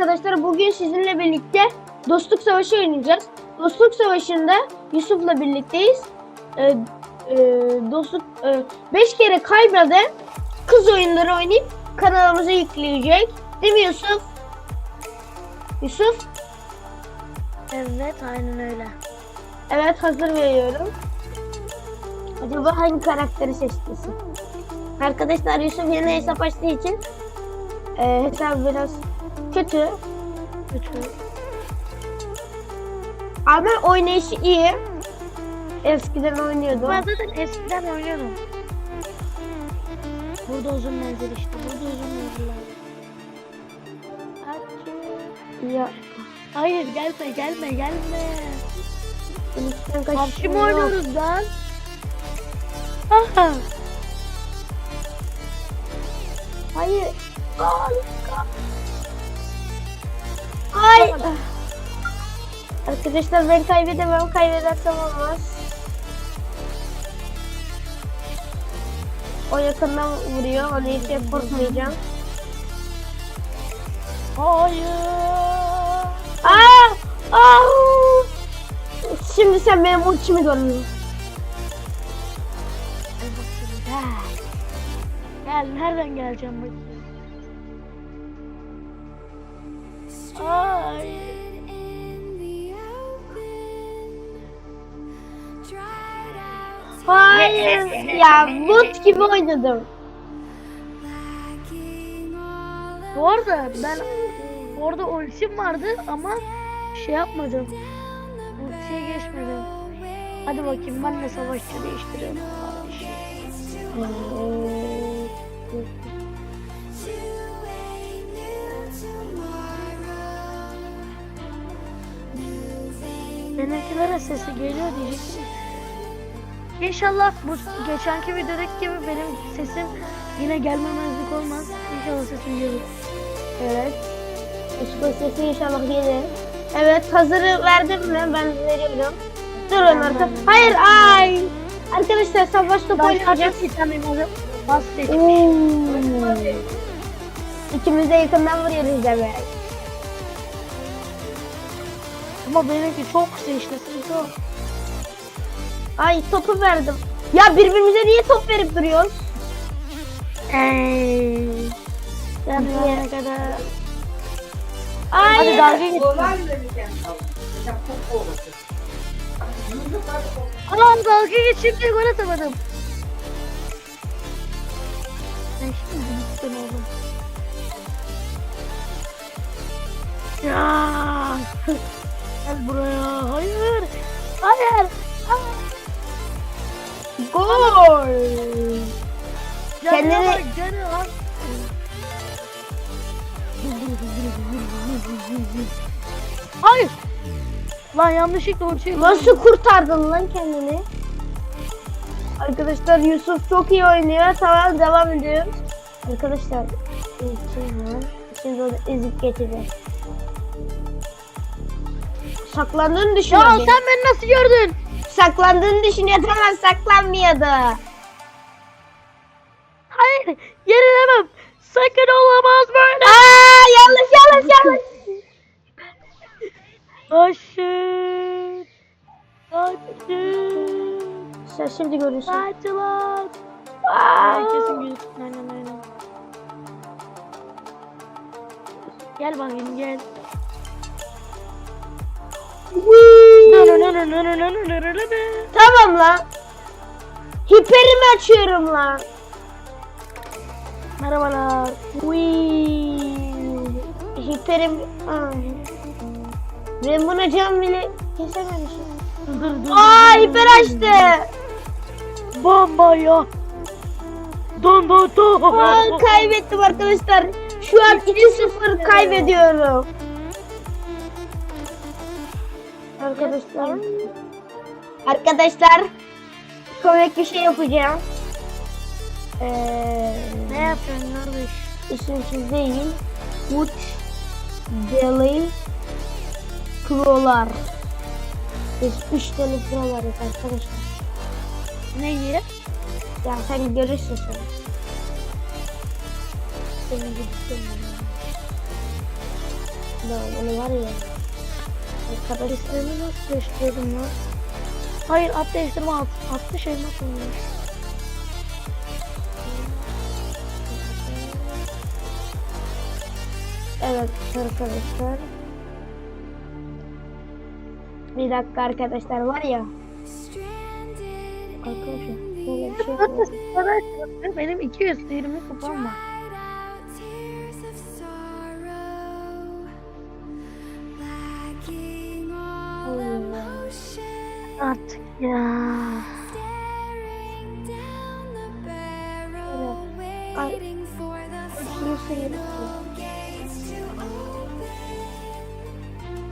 arkadaşlar bugün sizinle birlikte Dostluk Savaşı oynayacağız. Dostluk Savaşı'nda Yusuf'la birlikteyiz. Ee, e, dostluk 5 kere kaybeden kız oyunları oynayıp kanalımıza yükleyecek. Değil mi Yusuf? Yusuf? Evet aynen öyle. Evet hazır veriyorum. Acaba hangi karakteri seçtiysin? Arkadaşlar Yusuf yeni hesap açtığı için e, hesabı biraz kötü. Kötü. Ama oynayışı iyi. Eskiden oynuyordu. Ben zaten eskiden oynuyordum. Burada uzun menzil işte. Burada uzun menzil. Ya, Hayır gelme gelme gelme. PUBG mi oynuyoruz lan? Aha. Hayır. Ay. Arkadaşlar ben kaybedemem. Kaybedersem olmaz. O yakından vuruyor. Onu hiç korkmayacağım. Hayır. Aa! Aa! Şimdi sen benim ultimi Gel. Gel nereden geleceğim bakayım. Ay. Hayır. ya bot gibi oynadım. Bu arada ben orada ultim vardı ama şey yapmadım. Ultiye geçmedim. Hadi bakayım ben de savaşçı değiştiriyorum. Benimkilere sesi geliyor diyecektim. İnşallah bu geçenki videodaki gibi benim sesim yine gelmemezlik olmaz. İnşallah sesim gelir. Evet. Işık sesi inşallah gelir. Evet hazırı verdim mi? Ben veriyorum. Arka. verdim. Hayır ay. Arkadaşlar savaş topu oynayacağız. bas seçmiş. Oo. İkimiz de yakından vuruyoruz demek. Ama benimki çok seçti. Çok. Ay topu verdim. Ya birbirimize niye top verip duruyoruz? Eee. Ben ne kadar. Ay. Hadi dalga geç. Anam dalga geçip bir gol atamadım. Ben şimdi gittim oğlum. Ya. Gel buraya. Hayır. Hayır. Hayır. Gol. Canına Kendini- bak, bak. Hayır. Lan yanlışlıkla uçuyor. Nasıl kurtardın lan kendini? Arkadaşlar Yusuf çok iyi oynuyor. Tamam devam ediyoruz. Arkadaşlar şimdi, şimdi onu ezip geçeceğiz. Saklandığını Ya sen beni. nasıl gördün? Saklandığını düşünüyor. Tamam saklanmıyordu. Hayır. Yerilemem. Sakın olamaz böyle. Aa yanlış yanlış yanlış. Hayır. Hayır. Sen şimdi görürsün. Kaçılar. Aa, kesin gözüksün. Aynen aynen. Gel bakayım gel. Tamam lan. Hiperimi açıyorum lan. Merhabalar. Hiperim. Ben buna cam bile kesememişim. Dur dur. Aa hiper açtı. Bomba ya. Don don don. Aa, kaybettim arkadaşlar. Şu an 2-0 kaybediyorum. Arkadaşlar. Arkadaşlar. Komik bir şey yapacağım. Ee, Ne yapıyorsun kardeş? isimsiz değil. Uç Deli Prolar. Biz 3 tane pro varız arkadaşlar. Ne ye? Ya sen görürsün sen. Seni gittim. Lan onu var ya. Arkadaşlar İsmimi nasıl değiştirdim lan? Hayır at değiştirme at. Atlı şey nasıl oluyor? evet arkadaşlar. Bir dakika arkadaşlar var ya. Arkadaşlar şey benim 220 kupam var. Ya. Ay.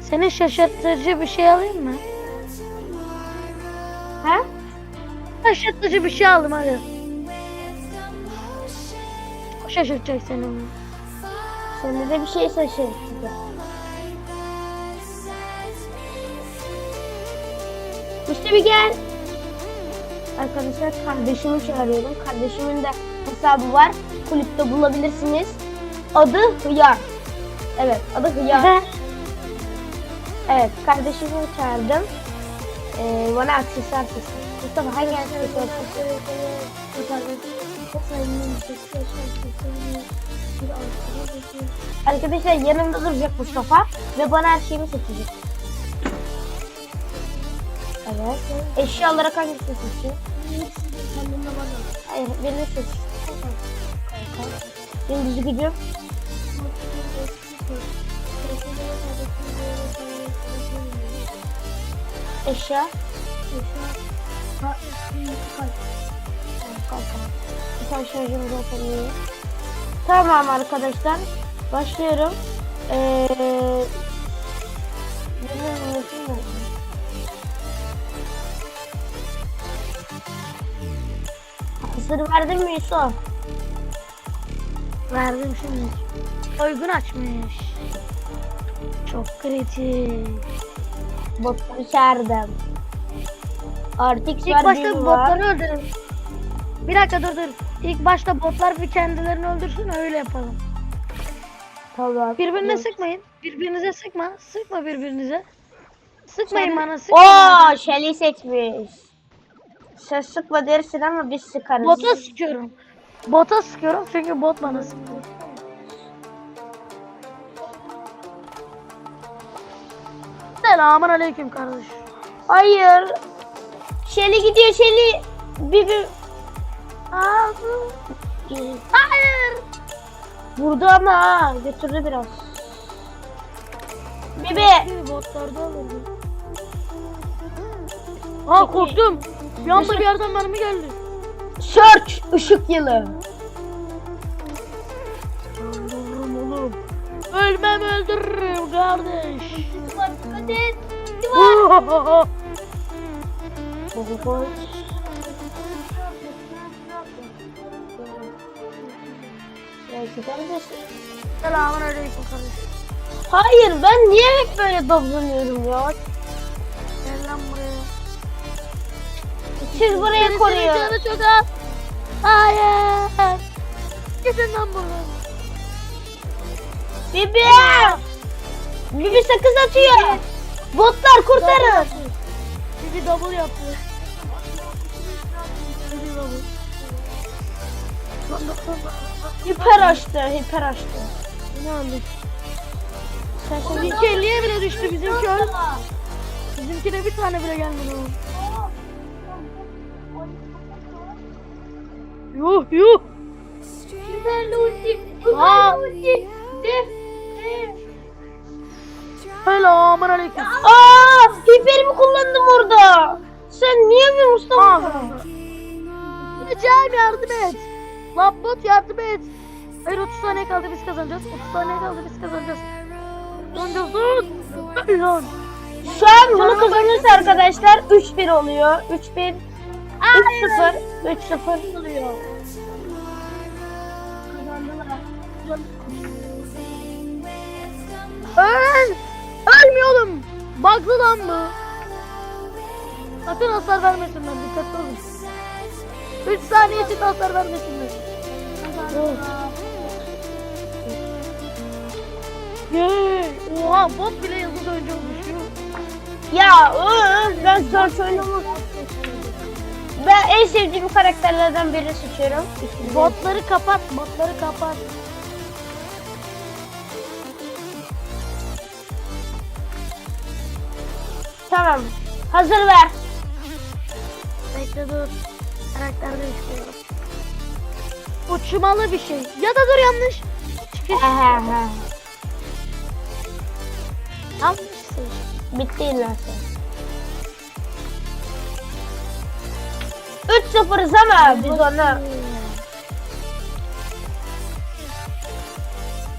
Senin şaşırtıcı bir şey alayım mı? Ha? Şaşırtıcı bir şey aldım hadi. O şaşırtacak seni. Sana da bir şey şaşırttı. İşte bir gel. Arkadaşlar kardeşimi çağırıyorum. Kardeşimin de hesabı var. Kulüpte bulabilirsiniz. Adı Hıyar. Evet adı Hıyar. evet kardeşimi çağırdım. Ee, bana aksesuar sesi. Mustafa hangi aksesuar sesi? Arkadaşlar yanımda duracak Mustafa ve bana her şeyimi seçecek. Evet. Eşya olarak hangisini seçiyor? Hayır, birini seç. Düzü gücüm. Eşya. Bir tane şarjım zaten iyi. Tamam arkadaşlar. Başlıyorum. Ee, Hazır verdin mi Yusuf? Verdim şimdi. Uygun açmış. Çok kritik. Botları çağırdım. Artık İlk başta botları öldürün. Bir dakika dur dur. İlk başta botlar bir kendilerini öldürsün öyle yapalım. Tamam. Birbirine sıkmayın. Birbirinize sıkma. Sıkma birbirinize. Sıkmayın bana sıkmayın. Oo, Shelly seçmiş. Sen sıkma dersin ama biz sıkarız. Bota sıkıyorum. Bota sıkıyorum çünkü bot bana sıkıyor. Selamun aleyküm kardeş. Hayır. Shelly gidiyor Shelly. Bir bir. Ağzım. Hayır. Vurdu ama ha. Götürdü biraz. Bibi. Botlarda olurdu. Aa korktum. Bir anda bir yerden mermi geldi. Search. ışık yılı. Öldürürüm oğlum. Ölmem öldürürüm kardeş. Dikkat et. Selamun aleyküm kardeş. Hayır ben niye hep böyle davranıyorum ya? Gel lan buraya. Siz buraya koruyun. canı çok az. Hayır. Gidin lan buradan. Bibi. Bibi sakız atıyor. Botlar kurtarın. Bizi double yaptı. Bizi double. Hiper açtı. Hiper açtı. Ne aldık? Sen şimdi Bizimki 50'ye bile düştü bizimki öl. Bizimkine bir tane bile gelmedi oğlum. Yuh yuh. Süperli ulti. Aa. ulti. De. Selamun aleyküm. Aa, hiperimi kullandım orada. Sen niye mi Mustafa? Ricaim yardım et. Labbot yardım et. Hayır 30 saniye kaldı biz kazanacağız. 30 saniye kaldı biz kazanacağız. Kazanacağız dur. Lan. Şu an bunu kazanırsa arkadaşlar 3-1 oluyor. 3-1. 3-0. 3-0 oluyor. Öl. Ölmüyorum. Bug'lı lan bu. Sakın hasar vermesinler dikkatli olun. 3 saniye için hasar vermesinler. Oh. Yey. Oha bot bile yıldız olmuş. yuh. Ya ıı, ben Search oynamak Ben en sevdiğim karakterlerden birini seçiyorum. Botları kapat, botları kapat. Tamam. Hazır ver. Bekle dur. Karakter değiştiriyorum. Uçmalı bir şey. Ya da dur yanlış. Çıkış. Yanlışsın. Bitti lan sen. 3-0'ız ama biz onu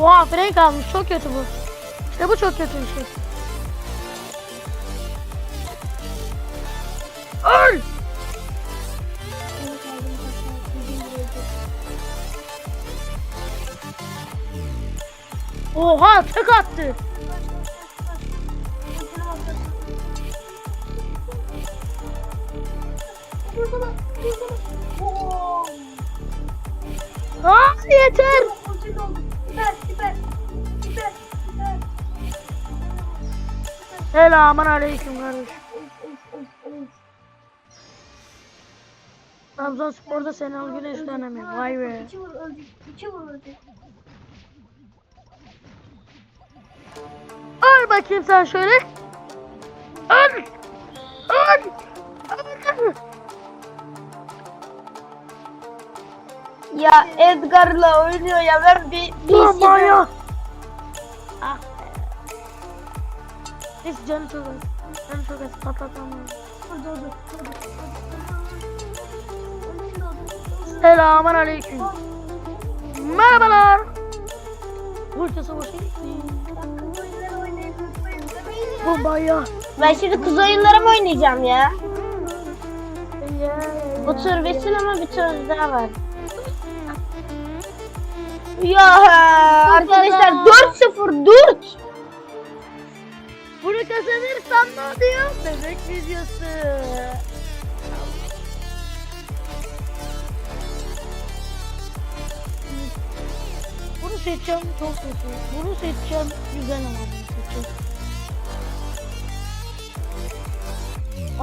Oha frenk almış. Çok kötü bu. İşte bu çok kötü bir şey. Öl! Oha tek attı. Aa yeter. Selamun aleyküm kardeş. Trabzonspor'da Senal Güneş dönemi. Vay be. Öl bakayım sen şöyle. Öl. Öl. Ya Edgar'la oynuyor ya ben bir bir Aman isim- ya. Ah, Neyse canı çok az. Canı çok az. Patlatamam. Selamun aleyküm. Merhabalar. Bursa savaşı. Bomba ya. Ben şimdi kız oyunları mı oynayacağım ya? Bu tur bitsin ama bir tur daha var. Ya arkadaşlar 4-0 4. Bunu kazanırsam ne oluyor? Bebek videosu. Seçeceğim çok kötü. Bunu seçeceğim güzel ama bunu.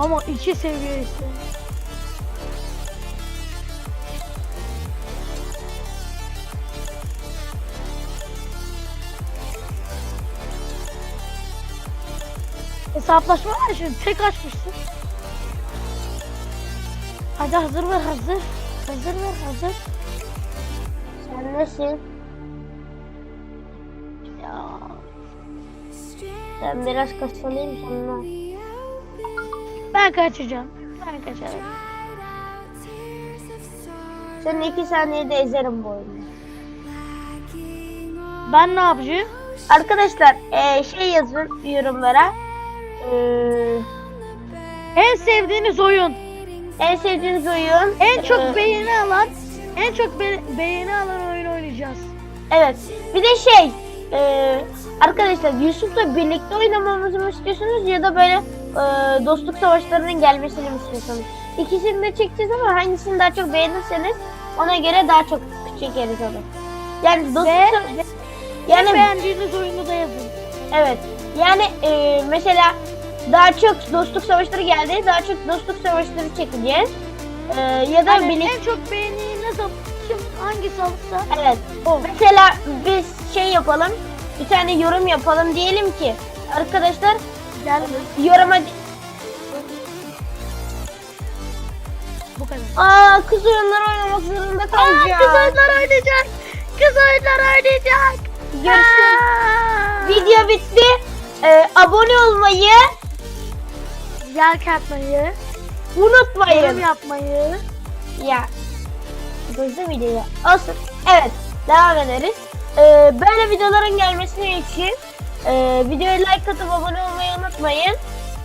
Ama iki seviye ise. Hesaplaşma var şimdi tek açmışsın. Hadi hazır ver hazır. Hazır ver hazır. Sen nesin? Ben biraz kasalayım sonra. Ben kaçacağım. Ben kaçarım. Seni 2 saniyede ezerim bu oyunu. Ben ne yapacağım? Arkadaşlar eee, şey yazın yorumlara. Eee, En sevdiğiniz oyun. en sevdiğiniz oyun. En çok eee, beğeni alan. En çok be- beğeni alan oyun oynayacağız. Evet. Bir de şey eee, arkadaşlar Yusuf'la birlikte oynamamızı mı istiyorsunuz ya da böyle eee, dostluk savaşlarının gelmesini mi istiyorsunuz? İkisini de çekeceğiz ama hangisini daha çok beğenirseniz ona göre daha çok çekeriz onu. Yani dostluk Ve- sa- Yani yani beğendiğiniz oyunu da yazın. evet. Yani eee, mesela daha çok dostluk savaşları geldi. Daha çok dostluk savaşları çekeceğiz. Eee, ya da Yani birlikte en çok zaman kim hangisi alırsa Evet. Mesela biz şey yapalım. Bir tane yorum yapalım. Diyelim ki arkadaşlar yoruma bu kadar. Aa kız oyunları oynamak zorunda Aa, kalacağım. kız oyunlar oynayacak. Kız oyunlar oynayacak. Görüşürüz. Aa. Video bitti. Ee, abone olmayı Like atmayı, unutmayın. yorum yapmayı. Ya. Gözde videoyu. Olsun. Evet. Devam ederiz. Ee, böyle videoların gelmesini için e, videoya like atıp abone olmayı unutmayın.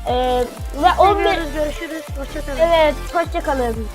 Ee, ve 11 Seviyoruz, görüşürüz. Hoşçakalın. Evet, hoşçakalın.